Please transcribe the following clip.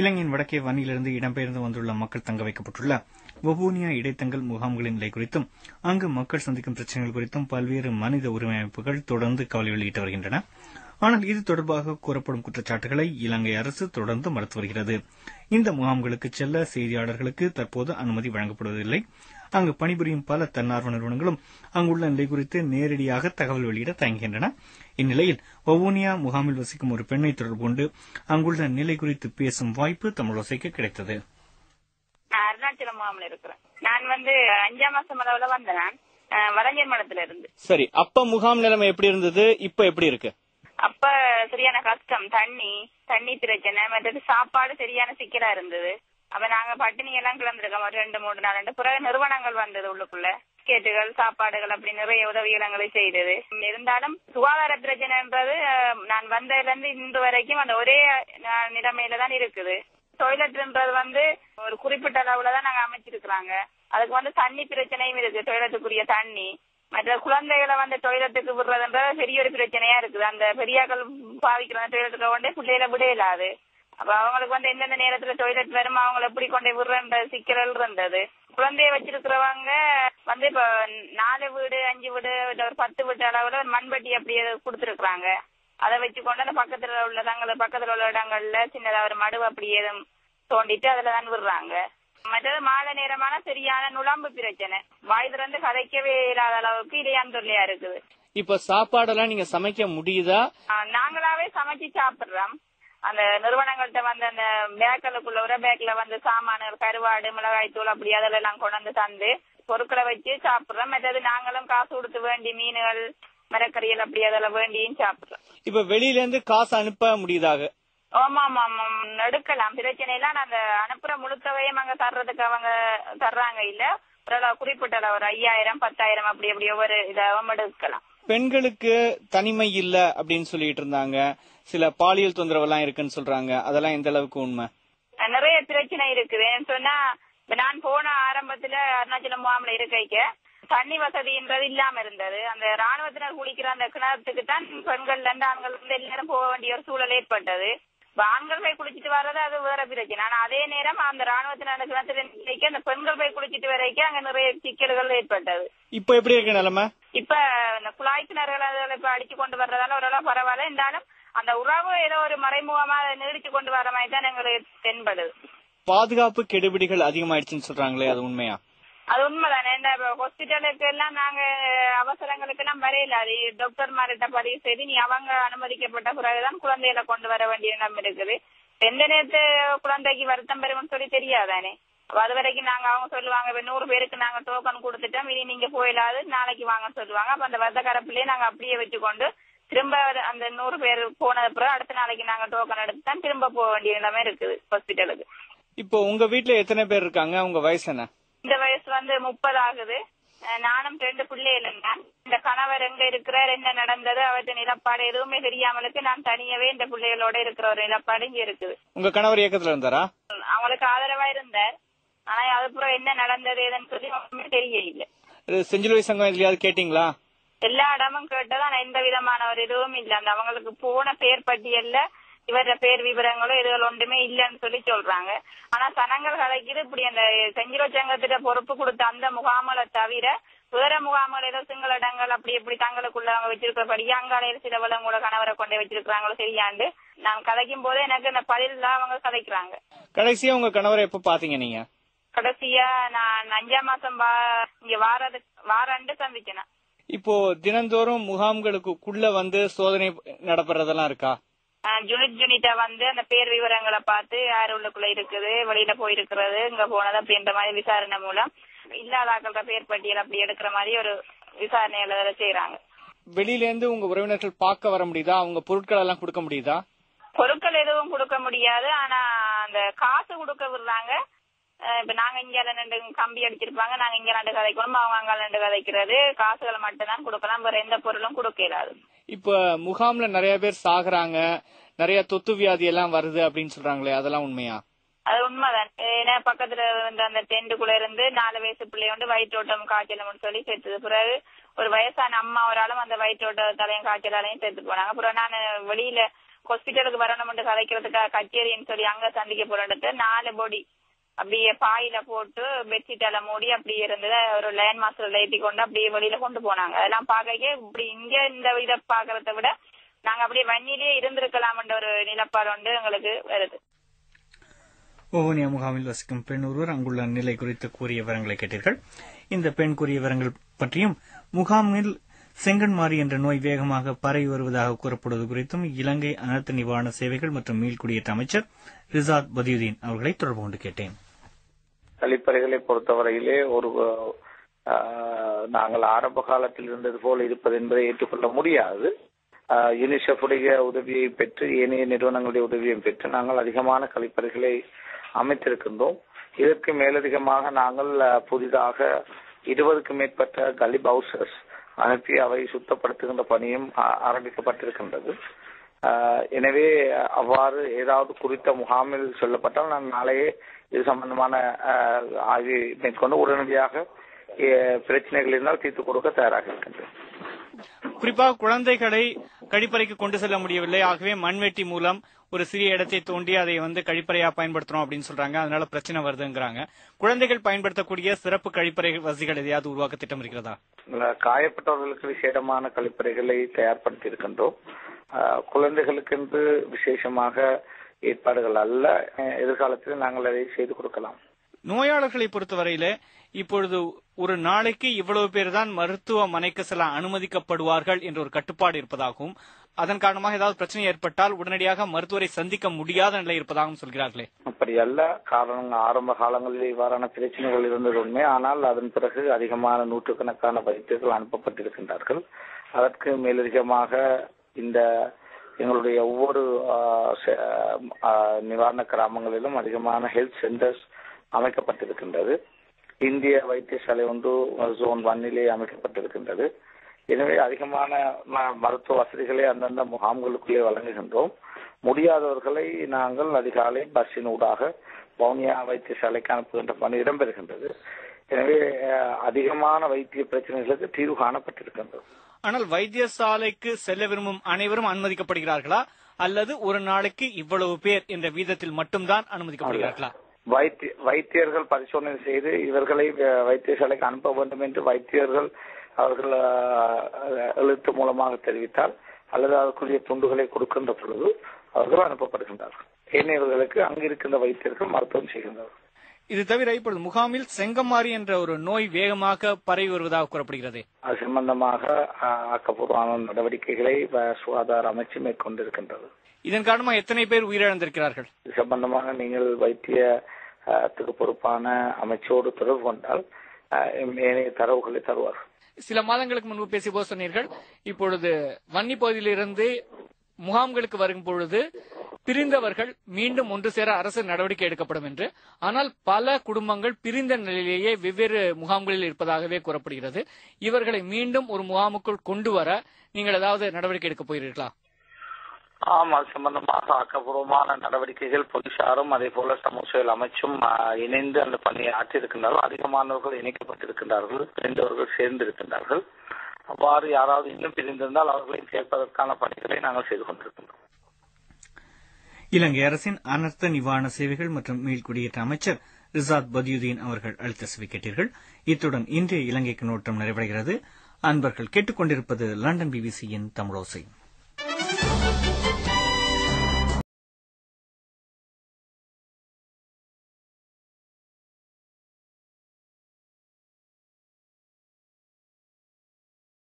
இலங்கையின் வடக்கே வன்னியிலிருந்து இடம்பெயர்ந்து வந்துள்ள மக்கள் தங்க வைக்கப்பட்டுள்ள வவுனியா இடைத்தங்கல் முகாம்களின் நிலை குறித்தும் அங்கு மக்கள் சந்திக்கும் பிரச்சினைகள் குறித்தும் பல்வேறு மனித உரிமை அமைப்புகள் தொடர்ந்து கவலை வெளியிட்டு வருகின்றன. ஆனால் இது தொடர்பாக கூறப்படும் குற்றச்சாட்டுகளை இலங்கை அரசு தொடர்ந்து மறுத்து வருகிறது. இந்த முகாம்களுக்கு செல்ல செய்தியாளர்களுக்கு தற்போது அனுமதி வழங்கப்படுவதில்லை. அங்கு பணிபுரியும் பல தன்னார்வ நிறுவனங்களும் அங்குள்ள நிலை குறித்து நேரடியாக தகவல் வெளியிட தயங்குகின்றன. இந்நிலையில் வவுனியா முகாமில் வசிக்கும் ஒரு பெண்ணை தொடர்பு கொண்டு அங்குள்ள நிலை குறித்து பேசும் வாய்ப்பு தமிழோசைக்கு கிடைத்தது. நான் அருணாச்சலம் முகாமில் இருக்கிறேன். நான் வந்து அஞ்சாம் மாசம் அளவுல வந்தேன் வலஞ்சர் மடத்துல இருந்து. சரி அப்ப முகாம் நிலைமை எப்படி இருந்தது? இப்ப எப்படி இருக்கு? அப்ப சரியான கஷ்டம் தண்ணி தண்ணி பிரச்சனை மற்றது சாப்பாடு சரியான சிக்கலா இருந்தது. அப்ப நாங்க பட்டினி எல்லாம் கிளம்பிருக்கோம். ஒரு ரெண்டு மூணு நாள். ரெண்டு பிறகு நிறுவனங்கள் வந்தது உள்ளுக்குள்ள. கேட்டுகள் சாப்பாடுகள் அப்படி நிறைய உதவிகளங்களை செய்தது. இருந்தாலும் சுகாதார பிரச்சனைன்றது என்பது நான் வந்ததுல இருந்து இன்று வரைக்கும் அந்த ஒரே நிலைமையில தான் இருக்குது. டொய்லெட்ன்றது வந்து ஒரு குறிப்பிட்ட அளவுல தான் நாங்க அமைச்சிருக்கிறாங்க. அதுக்கு வந்து தண்ணி பிரச்சனையும் இருக்கு. டொய்லெட்டுக்குரிய தண்ணி. மற்ற குழந்தைகளை வந்து டொய்லெட்டுக்கு விடுறதுன்றது பெரிய ஒரு பிரச்சனையா இருக்குது. அந்த பெரியாக்கள் பாவிக்கிற டொய்லெட்டுக்கு கொண்டே பிள்ளைகளை விட இல்லாது அப்ப அவங்களுக்கு வந்து எந்தெந்த நேரத்துல டொய்லெட் வரும் அவங்களை எப்படி கொண்டு விடுறன்ற சிக்கல் இருந்தது குழந்தைய வச்சிருக்கிறவங்க வந்து இப்ப நாலு வீடு அஞ்சு வீடு ஒரு பத்து வீட்டு அளவுல ஒரு மண்பட்டி அப்படியே கொடுத்துருக்காங்க அதை வச்சு கொண்டு அந்த பக்கத்துல உள்ள தங்கள் பக்கத்துல உள்ள இடங்கள்ல சின்னதா ஒரு மடுவு அப்படியே தோண்டிட்டு அதுல தான் விடுறாங்க. மற்றது மாலை நேரமான சரியான நுழம்பு பிரச்சனை. வாய் திறந்து கதைக்கவே இல்லாத அளவுக்கு இடையான் தொல்லையா இருக்குது. இப்ப சாப்பாடெல்லாம் நீங்க சமைக்க முடியுதா? நாங்களாவே சமைச்சு சாப்பிடுறோம். அந்த நிறுவனங்கள்ட்ட வந்து அந்த பேக்கலுக்குள்ள ஒரு பேக்ல வந்து சாமான்கள் கருவாடு மிளகாய் தூள் அப்படி அதெல்லாம் கொண்டு வந்து தந்து பொருட்களை வச்சு சாப்பிடுறோம். மற்றது நாங்களும் காசு கொடுத்து வேண்டி மீன்கள் மரக்கறிகள் அப்படி அதெல்லாம் வேண்டியும் சாப்பிடுறோம். இப்ப வெளியில இருந்து காசு அனுப்ப முடியுதாக? ஆமா ஆமா ஆமா எடுக்கலாம். பிரச்சனை இல்ல அந்த அனுப்புற முழுத்தவையும் அங்க தர்றதுக்கு அவங்க தர்றாங்க இல்ல. ஒரு குறிப்பிட்ட ஒரு ஐயாயிரம் பத்தாயிரம் அப்படி அப்படி ஒவ்வொரு இதாவும் எடுக்கலாம். பெண்களுக்கு தனிமை இல்ல அப்படின்னு சொல்லிட்டு இருந்தாங்க. சில பாலியல் தொந்தரவு எல்லாம் இருக்குன்னு சொல்றாங்க. அதெல்லாம் எந்த அளவுக்கு உண்மை? நிறைய பிரச்சனை இருக்குது. சொன்னா நான் போன ஆரம்பத்துல அருணாச்சலம் முகாம்ல இருக்கைக்க தண்ணி வசதின்றது இல்லாம இருந்தது. அந்த ராணுவத்தினர் குளிக்கிற அந்த கிணத்துக்கு தான் பெண்கள்ல இருந்து ஆண்கள் இருந்து எல்லாரும் போக வேண்டிய ஒரு சூழல் ஏற்பட்டது. ஆண்கள் போய் குளிச்சிட்டு வர்றது அது வேற பிரச்சனை. ஆனா அதே நேரம் அந்த ராணுவத்தினர் அந்த கிணத்துல அந்த பெண்கள் போய் குளிச்சிட்டு வரைக்கும் அங்க நிறைய சிக்கல்கள் ஏற்பட்டது. இப்ப எப்படி இருக்கு நிலைமை? இப்ப இந்த குழாய் கிணறுகள் இப்ப அடிச்சு கொண்டு வர்றதால ஓரளவு பரவாயில்ல. இருந்தாலும் அந்த உறவு ஏதோ ஒரு மறைமுகமா நீடிச்சு கொண்டு வர மாதிரி தான் எங்களுக்கு தென்படுது. பாதுகாப்பு கெடுபிடிகள் அதிகமாயிடுச்சுன்னு சொல்றாங்களே அது உண்மையா? அது உண்மைதானே. இந்த ஹாஸ்பிட்டலுக்கு எல்லாம் நாங்க அவசரங்களுக்கு எல்லாம் வரையில. அது டாக்டர் மார்கிட்ட பதிவு செய்து நீ அவங்க அனுமதிக்கப்பட்ட பிறகுதான் குழந்தைகளை கொண்டு வர வேண்டிய இடம் இருக்குது. எந்த நேரத்து குழந்தைக்கு வருத்தம் பெறும்னு சொல்லி தெரியாதானே? அது வரைக்கும் நாங்க அவங்க சொல்லுவாங்க இப்ப நூறு பேருக்கு நாங்க டோக்கன் கொடுத்துட்டோம் இனி நீங்க போயிடாது நாளைக்கு வாங்க சொல்லுவாங்க. அப்ப அந்த வர்த்த கரப்பிலேயே நாங்க அப்படியே வச்சுக்கொண்டு திரும்ப அந்த நூறு பேர் போனது பிறகு அடுத்த நாளைக்கு நாங்க டோக்கன் எடுத்து தான் திரும்ப போக வேண்டிய நிலைமை இருக்குது ஹாஸ்பிட்டலுக்கு இப்போ உங்க வீட்ல எத்தனை பேர் இருக்காங்க? உங்க வயசு என்ன? இந்த வயசு வந்து முப்பது ஆகுது. நானும் ரெண்டு பிள்ளைகள் தான் இந்த கணவர் எங்க இருக்கிறார் என்ன நடந்தது அவற்றை நிலப்பாடு எதுவுமே தெரியாமலுக்கு நான் தனியவே இந்த பிள்ளைகளோட இருக்கிற ஒரு நிலப்பாடு இங்க இருக்குது. உங்க கணவர் இயக்கத்துல இருந்தாரா? அவங்களுக்கு ஆதரவா இருந்தார். ஆனா அதுக்கப்புறம் என்ன நடந்தது ஏதுன்னு சொல்லி ஒண்ணுமே தெரியல. செஞ்சிலுவை சங்கம் எதுலயாவது கேட்டீங்களா? எல்லா இடமும் கேட்டதும் ஆனா எந்த விதமான ஒரு இதுவும் இல்ல. அந்த அவங்களுக்கு போன பேர் பட்டியல்ல இவர பேர் விவரங்களோ இதுகள் ஒன்றுமே இல்லைன்னு சொல்லி சொல்றாங்க. ஆனா சனங்கள் கதைக்குது இப்படி அந்த செஞ்சிரோ சங்கத்திட்ட பொறுப்பு கொடுத்த அந்த முகாமலை தவிர வேற முகாம்கள் ஏதோ சிங்கள இடங்கள் அப்படி இப்படி தங்களுக்குள்ள அவங்க வச்சிருக்கிறபடி அங்காலையில் சில கூட கணவரை கொண்டு வச்சிருக்கிறாங்களோ சரியாண்டு நான் கதைக்கும் போதே எனக்கு அந்த பதில் அவங்க கதைக்கிறாங்க. கடைசியா உங்க கணவரை எப்ப பாத்தீங்க நீங்க? கடைசியா நான் அஞ்சாம் மாசம் இங்க வாரது வாரண்டு சந்திச்சேன் இப்போ தினந்தோறும் முகாம்களுக்குள்ள வந்து சோதனை நடப்புறதெல்லாம் இருக்கா? யூனிட் யூனிட்டா வந்து அந்த பேர் விவரங்களை பார்த்து யார் உள்ளுக்குள்ள இருக்குது வெளியில போயிருக்கிறது இங்க போனது அப்படின்ற மாதிரி விசாரணை மூலம் இல்லாதாக்கள பேர் பட்டியல் அப்படி எடுக்கிற மாதிரி ஒரு விசாரணைகளை செய்யறாங்க வெளியில இருந்து உங்க உறவினர்கள் பார்க்க வர முடியுதா? அவங்க பொருட்கள் எல்லாம் கொடுக்க முடியுதா? பொருட்கள் எதுவும் கொடுக்க முடியாது. ஆனா அந்த காசு கொடுக்க விடுறாங்க. இப்ப நாங்க இங்க ரெண்டு கம்பி அடிச்சிருப்பாங்க. நாங்க இங்க ரெண்டு கதைக்கணும் அவங்க அங்க ரெண்டு கதைக்கிறது. காசுகளை மட்டும் தான் கொடுக்கலாம். வேற எந்த பொருளும் கொடுக்க இயலாது. இப்ப முகாம்ல நிறைய பேர் சாகுறாங்க. நிறைய தொத்து வியாதி எல்லாம் வருது அப்படின்னு சொல்றாங்களே அதெல்லாம் உண்மையா? அது உண்மைதான். ஏன்னா பக்கத்துல இருந்த அந்த டென்ட்டுக்குள்ள இருந்து நாலு வயசு பிள்ளைய வந்து வயிற்றோட்டம் காய்ச்சல் சொல்லி சேர்த்தது பிறகு ஒரு வயசான அம்மா ஒரு ஆளும் அந்த வயிற்றோட்ட தலையும் காய்ச்சலாலையும் சேர்த்து போனாங்க. அப்புறம் நான் வெளியில ஹாஸ்பிட்டலுக்கு வரணும்னு கதைக்கிறதுக்காக கச்சேரின்னு சொல்லி அங்க சந்திக்க போறது நாலு பொடி அப்படியே பாயில போட்டு பெட்ஷீட்டால மூடி அப்படியே இருந்தது ஒரு லேண்ட் மாஸ்டர்ல லைட்டி கொண்டு அப்படியே வெளியில கொண்டு போனாங்க. அதெல்லாம் பாக்க இப்படி இங்க இந்த இதை பாக்குறத விட நாங்க அப்படியே வன்னிலேயே இருந்திருக்கலாம்ன்ற ஒரு நிலப்பாடு வந்து எங்களுக்கு வருது. வவுனியா முகாமில் வசிக்கும் பெண் ஒருவர் அங்குள்ள நிலை குறித்து கூறிய விவரங்களை கேட்டீர்கள். இந்த பெண் கூறிய விவரங்கள் பற்றியும் முகாமில் செங்கன்மாரி என்ற நோய் வேகமாக பரவி வருவதாக கூறப்படுவது குறித்தும் இலங்கை அனர்த்த நிவாரண சேவைகள் மற்றும் மீள்குடியேற்ற அமைச்சர் ரிசாத் பதியுதீன் அவர்களை தொடர்பு கொண்டு கேட்டேன். கழிப்பறைகளை பொறுத்தவரையிலே ஒரு நாங்கள் ஆரம்ப காலத்தில் இருந்தது போல இருப்பது என்பதை ஏற்றுக்கொள்ள முடியாது. யூனிசெஃபுடைய உதவியை பெற்று ஏனைய நிறுவனங்களுடைய உதவியை பெற்று நாங்கள் அதிகமான கழிப்பறைகளை அமைத்திருக்கின்றோம். இதற்கு மேலதிகமாக நாங்கள் புதிதாக இருபதுக்கும் மேற்பட்ட கலிப் ஹவுசஸ் அனுப்பி அவை சுத்தப்படுத்துகின்ற பணியும் ஆரம்பிக்கப்பட்டிருக்கின்றது. எனவே அவ்வாறு ஏதாவது குறித்த முகாமில் சொல்லப்பட்டால் நான் நாளையே இது சம்பந்தமான ஆஹ், ஆய்வை மேற்கொண்டு உடனடியாக பிரச்சனைகள் இருந்தால் தீர்த்து கொடுக்க தயாராக இருக்கின்றேன். குறிப்பாக குழந்தைகளை கழிப்பறைக்கு கொண்டு செல்ல முடியவில்லை. ஆகவே மண்வெட்டி மூலம் ஒரு சிறிய இடத்தை தோண்டி அதை வந்து கழிப்பறையா பயன்படுத்துறோம் அப்படின்னு சொல்றாங்க. அதனால பிரச்சனை வருதுங்கிறாங்க. குழந்தைகள் பயன்படுத்தக்கூடிய சிறப்பு கழிப்பறை வசதிகள் எதையாவது உருவாக்க திட்டம் இருக்கிறதா? காயப்பட்டவர்களுக்கு விசேடமான கழிப்பறைகளை தயார்படுத்தி இருக்கின்றோம். குழந்தைகளுக்கென்று விசேஷமாக ஏற்பாடுகள் அல்ல. எதிர்காலத்தில் நாங்கள் அதை செய்து கொடுக்கலாம். நோயாளர்களை பொறுத்தவரையில இப்பொழுது ஒரு நாளைக்கு இவ்வளவு பேர் தான் மருத்துவமனைக்கு செல்ல அனுமதிக்கப்படுவார்கள் என்ற ஒரு கட்டுப்பாடு இருப்பதாகவும் அதன் காரணமாக ஏதாவது பிரச்சனை ஏற்பட்டால் உடனடியாக மருத்துவரை சந்திக்க முடியாத நிலை இருப்பதாகவும் சொல்கிறார்களே. அப்படி அல்ல காரணம் ஆரம்ப காலங்களில் இவ்வாறான பிரச்சனைகள் இருந்தது உண்மை ஆனால் அதன் பிறகு அதிகமான நூற்றுக்கணக்கான வைத்தியர்கள் அனுப்பப்பட்டிருக்கின்றார்கள். அதற்கு மேலதிகமாக இந்த எங்களுடைய ஒவ்வொரு நிவாரண கிராமங்களிலும் அதிகமான ஹெல்த் சென்டர்ஸ் அமைக்கப்பட்டிருக்கின்றது. இந்திய வைத்தியசாலை ஒன்று ஜோன் ஒன்னிலே அமைக்கப்பட்டிருக்கின்றது. எனவே அதிகமான மருத்துவ வசதிகளை அந்தந்த முகாம்களுக்குள்ளே வழங்குகின்றோம். முடியாதவர்களை நாங்கள் அதிகாலை பஸ்ஸின் ஊடாக வவுனியா வைத்தியசாலைக்கு அனுப்புகின்ற பணி இடம்பெறுகின்றது. எனவே அதிகமான வைத்திய பிரச்சனைகளுக்கு தீர்வு காணப்பட்டிருக்கின்றது. ஆனால் வைத்தியசாலைக்கு செல்ல விரும்பும் அனைவரும் அனுமதிக்கப்படுகிறார்களா? அல்லது ஒரு நாளைக்கு இவ்வளவு பேர் என்ற வீதத்தில் மட்டும்தான் அனுமதிக்கப்படுகிறார்களா? வைத்திய வைத்தியர்கள் பரிசோதனை செய்து இவர்களை வைத்தியசாலைக்கு அனுப்ப வேண்டும் என்று வைத்தியர்கள் அவர்கள் எழுத்து மூலமாக தெரிவித்தால் அல்லது அதற்குரிய துண்டுகளை கொடுக்கின்ற பொழுது அவர்கள் அனுப்பப்படுகின்றார்கள். ஏனையவர்களுக்கு அங்கிருக்கின்ற வைத்தியர்கள் மருத்துவம் செய்கின்றனர். இது தவிர இப்பொழுது முகாமில் செங்கமாரி என்ற ஒரு நோய் வேகமாக பரவி வருவதாக கூறப்படுகிறது. அது சம்பந்தமாக ஆக்கப்பூர்வமான நடவடிக்கைகளை சுகாதார அமைச்சு மேற்கொண்டிருக்கின்றது. இதன் காரணமாக எத்தனை பேர் உயிரிழந்திருக்கிறார்கள்? இது சம்பந்தமாக நீங்கள் வைத்தியத்துக்கு பொறுப்பான அமைச்சோடு தொடர்பு கொண்டால் ஏனைய தரவுகளை தருவார்கள். சில மாதங்களுக்கு முன்பு பேசிய போது சொன்னீர்கள் இப்பொழுது வன்னி பகுதியிலிருந்து முகாம்களுக்கு வரும் பொழுது பிரிந்தவர்கள் மீண்டும் ஒன்று சேர அரசு நடவடிக்கை எடுக்கப்படும் என்று. ஆனால் பல குடும்பங்கள் பிரிந்த நிலையிலேயே வெவ்வேறு முகாம்களில் இருப்பதாகவே கூறப்படுகிறது. இவர்களை மீண்டும் ஒரு முகாமுக்குள் கொண்டு வர நீங்கள் ஏதாவது நடவடிக்கை எடுக்க போகிறீர்களா? ஆம் அது சம்பந்தமாக ஆக்கப்பூர்வமான நடவடிக்கைகள் போலீசாரும் அதே போல சமூக செயல் அமைச்சும் இணைந்து அந்த பணியை ஆற்றியிருக்கின்றார்கள் அதிகமானவர்கள் இணைக்கப்பட்டிருக்கின்றார்கள் பிரிந்தவர்கள் சேர்ந்திருக்கின்றார்கள். அவ்வாறு யாராவது இன்னும் பிரிந்திருந்தால் அவர்களை சேர்ப்பதற்கான பணிகளை நாங்கள் செய்து கொண்டிருக்கின்றோம். இலங்கை அரசின் அனர்த்த நிவாரண சேவைகள் மற்றும் மீள்குடியேற்ற அமைச்சர் ரிசாத் பதியுதீன் அவர்கள் அளித்த செவி கேட்டீர்கள் இத்துடன் இன்றைய இலங்கைக்கு நோட்டம் நிறைவடைகிறது. அன்பர்கள் கேட்டுக்கொண்டிருப்பது லண்டன் பிபிசியின் தமிழோசை.